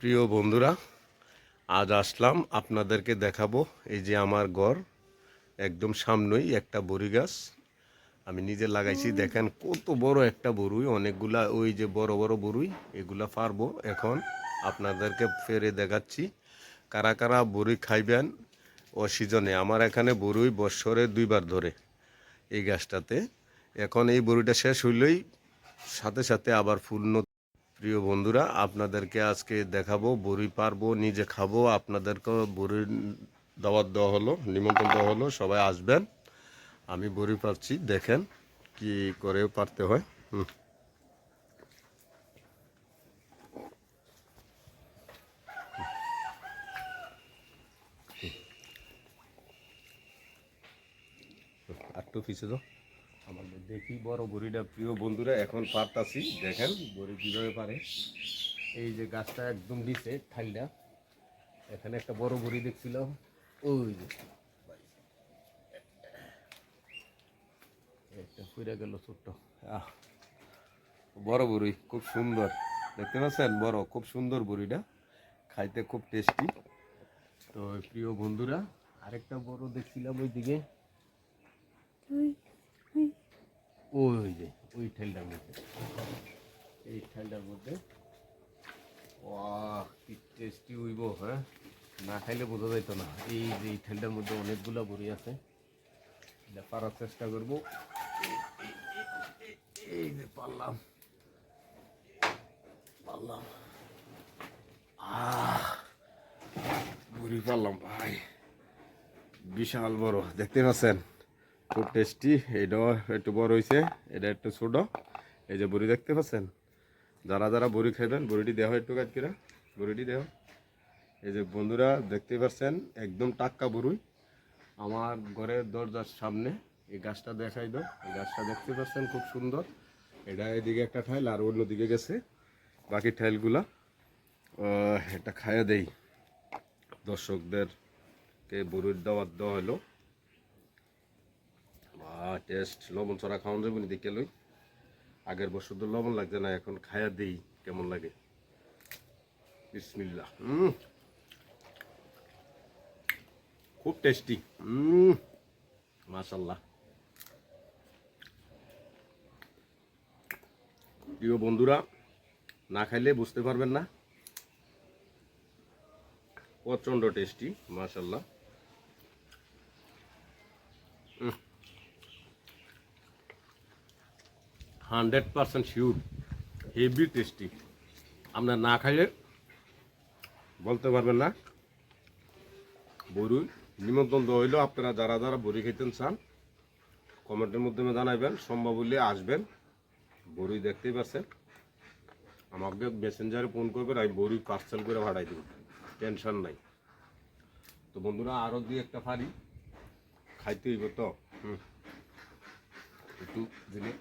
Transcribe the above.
প্রিয় বন্ধুরা আজ আসলাম আপনাদেরকে দেখাবো এই যে আমার ঘর একদম সামনেই একটা বড়ি গাছ। আমি নিজে লাগাইছি দেখেন কত বড় একটা বড়ুই অনেকগুলা ওই যে বড় বড় বড়ুই এগুলা পারব এখন আপনাদেরকে ফেরে দেখাচ্ছি। কারা কারা বড়ি খাইবেন ও সিজনে আমার এখানে বড়ুই বৎসরে দুইবার ধরে এই গাছটাতে। এখন এই বড়িটা শেষ হইলেই সাথে সাথে আবার ফুল প্রিয় বন্ধুরা, আপনাদেরকে আজকে দেখাবো, বড়ি পারব, নিজে খাব। আপনাদেরকে বড়ির দাওয়াত দেওয়া হলো, নিমন্ত্রণ দেওয়া হলো, সবাই আসবেন। আমি বড়ি পাচ্ছি দেখেন কি করে পারতে হয়। হুম। একটু পিছিয়ে দাও। আমার দেখি বড় বড়িটা প্রিয় বন্ধুরা, এখন পারতাছি। দেখেন বড়ি কীভাবে পারে। এই যে গাছটা একদম নিচে ঠাইলটা এখানে একটা বড় বড়ি দেখছিলাম। ওই যে। একটা গেল ছোট্ট। বড় বড়ি খুব সুন্দর। দেখতে পাচ্ছেন? বড়, খুব সুন্দর বড়িটা খাইতে খুব টেস্টি। তো প্রিয় বন্ধুরা, আরেকটা বড় দেখছিলাম ওই দিকে ওই যে, ওই ঠেলটার মধ্যে। এই ঠেলটার মধ্যে। ওয়াহ, কি টেস্টি হইব হ্যাঁ? না খাইলে বোঝা যাইতো না। এই যে, এই ঠেলটার মধ্যে অনেকগুলা বড়ি আছে। এটা পারার চেষ্টা করব। এই যে, পারলাম। পারলাম। আহ, বড়ি পারলাম, ভাই। বিশাল বড়, দেখতে পাচ্ছেন? খুব টেস্টি। এটাও একটু বড় হয়েছে এটা একটু ছোট। এই যে বড়ি দেখতে পাচ্ছেন? যারা যারা বড়ি খাইবেন, বড়িটি দেওয়া একটু কাজ করে। বড়িটি দেওয়া এই যে বন্ধুরা দেখতে পাচ্ছেন, একদম টাক্কা বড়ুই আমার ঘরের দরজার সামনে এই গাছটা দেখাই দাও। এই গাছটা দেখতে পাচ্ছেন, খুব সুন্দর। এটা এদিকে একটা ঠাইল আর অন্য দিকে গেছে বাকি ঠাইলগুলা। এটা খাইয়ে দেই। দর্শকদেরকে বড়ির দাওয়াত দেওয়া হলো। টেস্ট লবণ ছড়া খাওয়ান যাবে নি দেখে লই। আগের বছর তো লবণ লাগছে না, এখন খায়া দেই, কেমন লাগে। বিসমিল্লাহ হুম খুব টেস্টি মাশাল্লাহ। প্রিয় বন্ধুরা, না খাইলে বুঝতে পারবেন না। প্রচণ্ড টেস্টি মাশাল্লাহ। Hundred percent sure, heavy tasty. আপনার না খাইলে বলতে পারবেন না। বরুই, নিমন্ত্রণ দেওয়া হইল আপনারা যারা যারা বড়ি খেতেন চান, কমেন্টের মাধ্যমে জানাবেন সম্ভব হলে আসবেন। বড়ি দেখতেই পাচ্ছেন আমাকে মেসেঞ্জারে ফোন করবেন আমি বড়ি পার্সেল করে ভাড়াই দেব। টেনশন নাই। তো বন্ধুরা আরও দুই একটা ফাড়ি, খাইতে হইব তো। হুম। একটু দিলে